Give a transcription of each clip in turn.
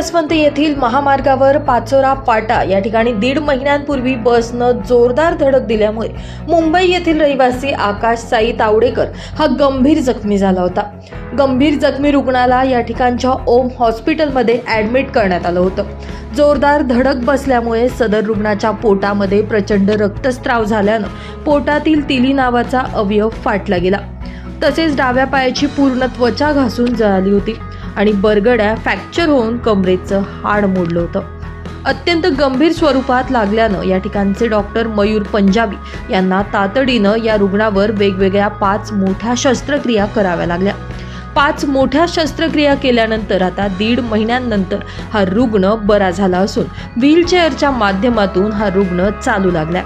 वसवंत येथील महामार्गावर पाचोरा फाटा या ठिकाणी दीड महिन्यांपूर्वी बसनं जोरदार धडक दिल्यामुळे मुंबई येथील रहिवासी आकाश साई तावडेकर हा गंभीर जखमी झाला होता. गंभीर जखमी रुग्णाला या ठिकाणच्या ओम हॉस्पिटलमध्ये ॲडमिट करण्यात आलं होतं. जोरदार धडक बसल्यामुळे सदर रुग्णाच्या पोटामध्ये प्रचंड रक्तस्त्राव झाल्यानं पोटातील तिली नावाचा अवयव फाटला गेला. तसेच डाव्या पायाची पूर्ण त्वचा घासून जळाली होती. आणि बरगड्या फ्रॅक्चर होऊन कमरेचं हाड मोडलं होतं. अत्यंत गंभीर स्वरूपात लागल्यानं या ठिकाणचे डॉक्टर मयूर पंजाबी यांना तातडीनं या रुग्णावर वेगवेगळ्या पाच मोठ्या शस्त्रक्रिया कराव्या लागल्या. पाच मोठ्या शस्त्रक्रिया केल्यानंतर आता दीड महिन्यांनंतर हा रुग्ण बरा झाला असून व्हीलचेअरच्या माध्यमातून हा रुग्ण चालू लागला.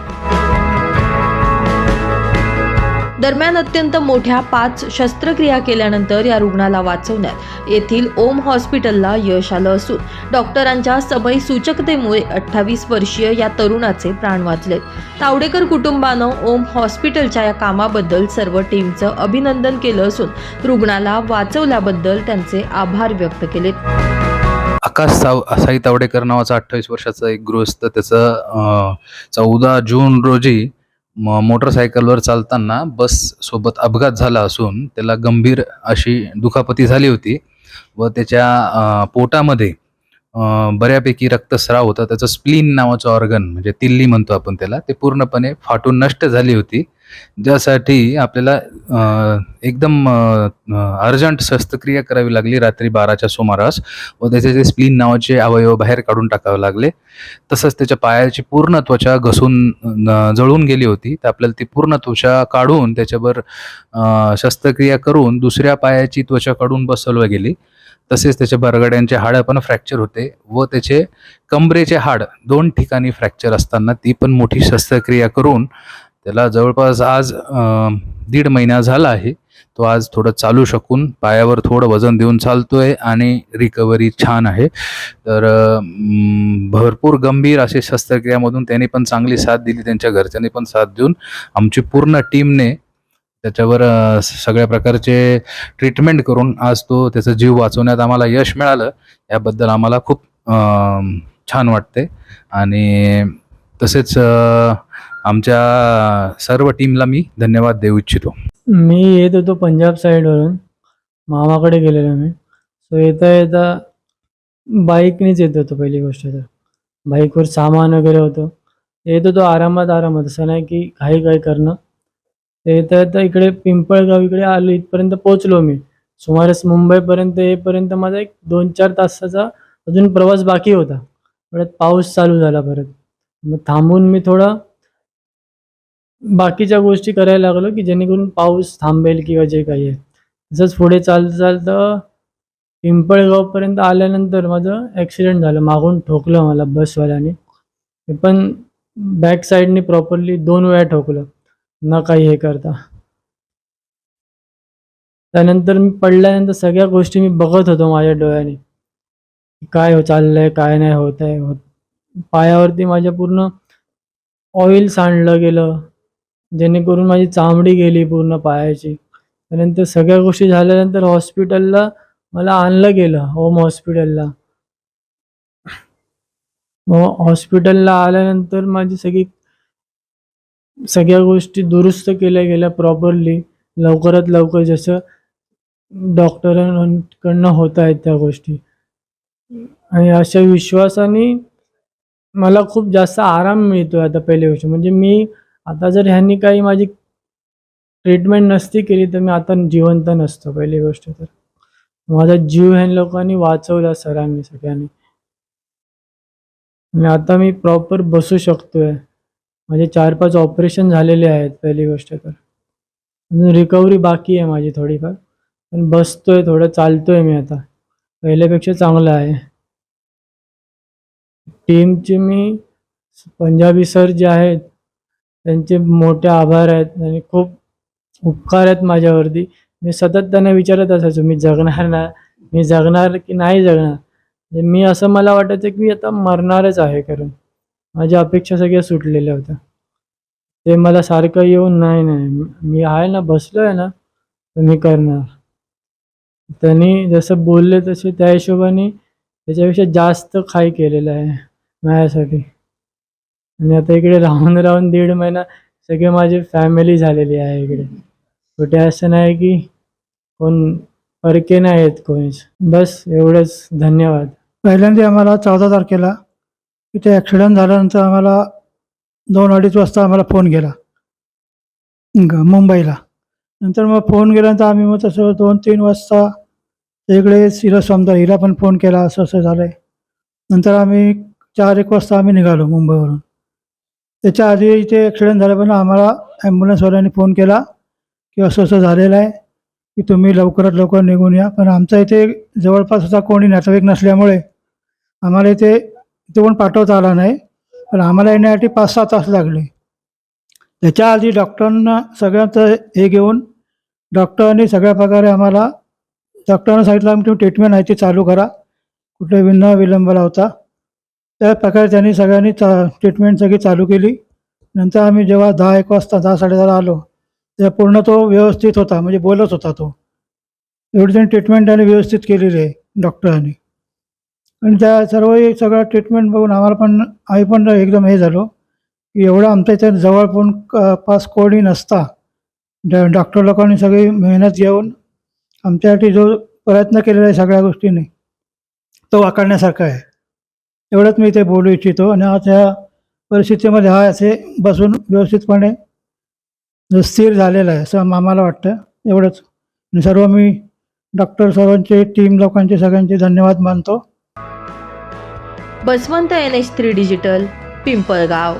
दरम्यान अत्यंत मोठ्या पाच शस्त्रक्रिया केल्यानंतर या रुग्णाला वाचवण्यात येथील ओम हॉस्पिटलला यश आलं असून डॉक्टरांच्या समय सूचकतेमुळे अठ्ठावीस वर्षीय या तरुणाचे प्राण वाचले. तावडेकर कुटुंबानं ओम हॉस्पिटलच्या या कामाबद्दल सर्व टीमचं अभिनंदन केलं असून रुग्णाला वाचवल्याबद्दल त्यांचे आभार व्यक्त केलेत आकाश साव साई तावडेकर नावाचा अठ्ठावीस वर्षाचा एक गृहस्थ त्याचं चौदा जून रोजी मोटरसायकलवर चालताना बससोबत अपघात झाला असून त्याला गंभीर अशी दुखापती झाली होती व त्याच्या पोटामध्ये बऱ्यापैकी रक्तस्राव होता. त्याचं स्प्लीन नावाचं ऑर्गन म्हणजे तिल्ली म्हणतो आपण त्याला ते पूर्णपणे फाटून नष्ट झाली होती. ज्यासाठी आपल्याला एकदम अर्जंट शस्त्रक्रिया करावी लागली रात्री बाराच्या सुमारास व त्याचे जे स्प्लीन नावाचे अवयव बाहेर काढून टाकावे लागले. तसंच त्याच्या पायाची पूर्ण त्वचा घसून जळून गेली होती. तर आपल्याला ती पूर्ण त्वचा काढून त्याच्यावर शस्त्रक्रिया करून दुसऱ्या पायाची त्वचा काढून बसवली गेली. तसेच त्याच्या बरगड्यांचे हाड पण फ्रॅक्चर होते व त्याचे कमरेचे हाड दोन ठिकाणी फ्रॅक्चर असताना ती पण मोठी शस्त्रक्रिया करून त्याला जवळपास आज दीड महिना झाला आहे. तो आज थोडं चालू शकून पायावर थोडं वजन देऊन चालतो आहे आणि रिकव्हरी छान आहे. तर भरपूर गंभीर असे शस्त्रक्रियामधून त्यांनी पण चांगली साथ दिली त्यांच्या घरच्यांनी पण साथ देऊन आमची पूर्ण टीमने त्याच्यावर सगळ्या प्रकारचे ट्रीटमेंट करून आज तो त्याचा जीव वाचवण्यात आम्हाला यश मिळालं. याबद्दल आम्हाला खूप छान वाटते आणि तसेच आमच्या सर्व टीमला मी धन्यवाद देऊ इच्छितो. मी येत होतो पंजाब साईडवरून मामाकडे गेलेलो मी. सो येता येता बाईकनेच येत होतो पहिली गोष्ट तर. बाईकवर सामान वगैरे होतं. येत होतो आरामात आरामात. असं नाही की काही काही करणं. ते येता येता इकडे पिंपळगाव इकडे आलो इथपर्यंत पोहोचलो मी. सुमारे मुंबईपर्यंत येईपर्यंत माझा एक दोन चार तासाचा अजून प्रवास बाकी होता. परत पाऊस चालू झाला परत. मग थांबून मी थोडा बाकीच्या गोष्टी करायला लागलो की जेणेकरून पाऊस थांबेल किंवा जे काही आहे. तसंच पुढे चालतं चालतं पिंपळगावपर्यंत आल्यानंतर माझं ॲक्सिडेंट झालं मागून ठोकलं मला बसवाल्याने पण बॅक साईडने प्रॉपरली दोन वेळा ठोकलं न काही हे करता. त्यानंतर मी पडल्यानंतर सगळ्या गोष्टी मी बघत होतो माझ्या डोळ्याने. काय हो चाललंय काय नाही होत आहे होत पायावरती माझ्या पूर्ण ऑइल सांडलं गेलं. जेणेकरून माझी चामडी गेली पूर्ण पायाची. त्यानंतर सगळ्या गोष्टी झाल्यानंतर हॉस्पिटलला मला आणलं गेलं होम हॉस्पिटलला. हॉस्पिटलला आल्यानंतर माझी सगळी सगळ्या गोष्टी दुरुस्त केल्या गेल्या प्रॉपरली लवकरात लवकर जसं डॉक्टरांकडनं होत आहेत त्या गोष्टी. आणि अशा विश्वासाने मला खूप जास्त आराम मिळतो आता पहिल्या गोष्टी म्हणजे मी आता जर ह्यांनी काही माझी ट्रीटमेंट नसती केली तर मी आता जिवंत नसतो पहिली गोष्ट तर. माझा जीव ह्या लोकांनी वाचवला सरांनी सगळ्यांनी. आणि आता मी प्रॉपर बसू शकतोय. माझे चार पाच ऑपरेशन झालेले आहेत पहिली गोष्ट तर. अजून रिकव्हरी बाकी आहे माझी थोडीफार. पण बसतोय थोडं चालतोय मी आता. पहिल्यापेक्षा चांगलं आहे. टीमची मी पंजाबी सर जे आहेत त्यांचे मोठे आभार आहेत आणि खूप उपकार आहेत माझ्यावरती. मी सतत त्यांना विचारत असायचो मी जगणार ना? मी जगणार की नाही जगणार? म्हणजे मी असं मला वाटायचं की मी आता मरणारच आहे कारण माझ्या अपेक्षा सगळ्या सुटलेल्या होत्या. ते मला सारखं येऊन नाही नाही मी आहे ना बसलो आहे ना तर मी करणार. त्यांनी जसं बोलले तसे त्या हिशोबाने त्याच्यापेक्षा जास्त खाई केलेलं आहे माझ्यासाठी. आणि आता इकडे राहून राहून दीड महिना सगळे माझी फॅमिली झालेली आहे इकडे. कुठे असं नाही की कोण परके नाही आहेत कोणीच. बस एवढंच. धन्यवाद. पहिल्यांदा आम्हाला चौदा तारखेला इथे ॲक्सिडंट झाल्यानंतर आम्हाला दोन अडीच वाजता आम्हाला फोन गेला. ग- मुंबईला. नंतर मग फोन गेल्यानंतर आम्ही मग तसं दोन तीन वाजता इकडे हिला समजा हिला पण फोन केला. असं असं झालं आहे नंतर आम्ही चार एक वाजता आम्ही निघालो मुंबईवरून. त्याच्या आधी इथे ॲक्सिडेंट झाल्यापासून पण आम्हाला ॲम्ब्युलन्सवाल्यांनी फोन केला की असं असं झालेलं आहे की तुम्ही लवकरात लवकर निघून या. पण आमचा इथे जवळपास असा कोणी नातेवाईक नसल्यामुळे आम्हाला इथे इथे पण पाठवता आला नाही. पण आम्हाला येण्यासाठी पाच सहा तास लागले. त्याच्या आधी डॉक्टरांना सगळ्यांचं हे घेऊन डॉक्टरांनी सगळ्या प्रकारे आम्हाला डॉक्टरांना सांगितलं आमची ट्रीटमेंट आहे ती चालू करा. कुठे न विलंब लावता. त्या प्रकारे त्यांनी सगळ्यांनी चा ट्रीटमेंट सगळी चालू केली. नंतर आम्ही जेव्हा दहा एक वाजता दहा साडेदहाला आलो तेव्हा पूर्ण तो व्यवस्थित होता म्हणजे बोलत होता तो. एवढी त्यांनी ट्रीटमेंट त्यांनी व्यवस्थित केलेली आहे डॉक्टरांनी आणि त्या सर्व सगळं ट्रीटमेंट बघून आम्हाला पण आम्ही पण एकदम हे झालो की एवढं आमच्या इथे जवळ पण क- पास कोणी नसता. ड- डॉक्टर लोकांनी सगळी मेहनत घेऊन आमच्यासाठी जो प्रयत्न केलेला आहे सगळ्या गोष्टीने तो वाकडण्यासारखा आहे. एवढंच मी इथे बोलू इच्छितो. आणि आज ह्या परिस्थितीमध्ये हा असे बसून व्यवस्थितपणे स्थिर झालेला आहे असं आम्हाला वाटतं. एवढंच. सर्व मी डॉक्टर सर्वांचे टीम लोकांचे सगळ्यांचे धन्यवाद मानतो. Baswant N H three digital Pimpalgaon.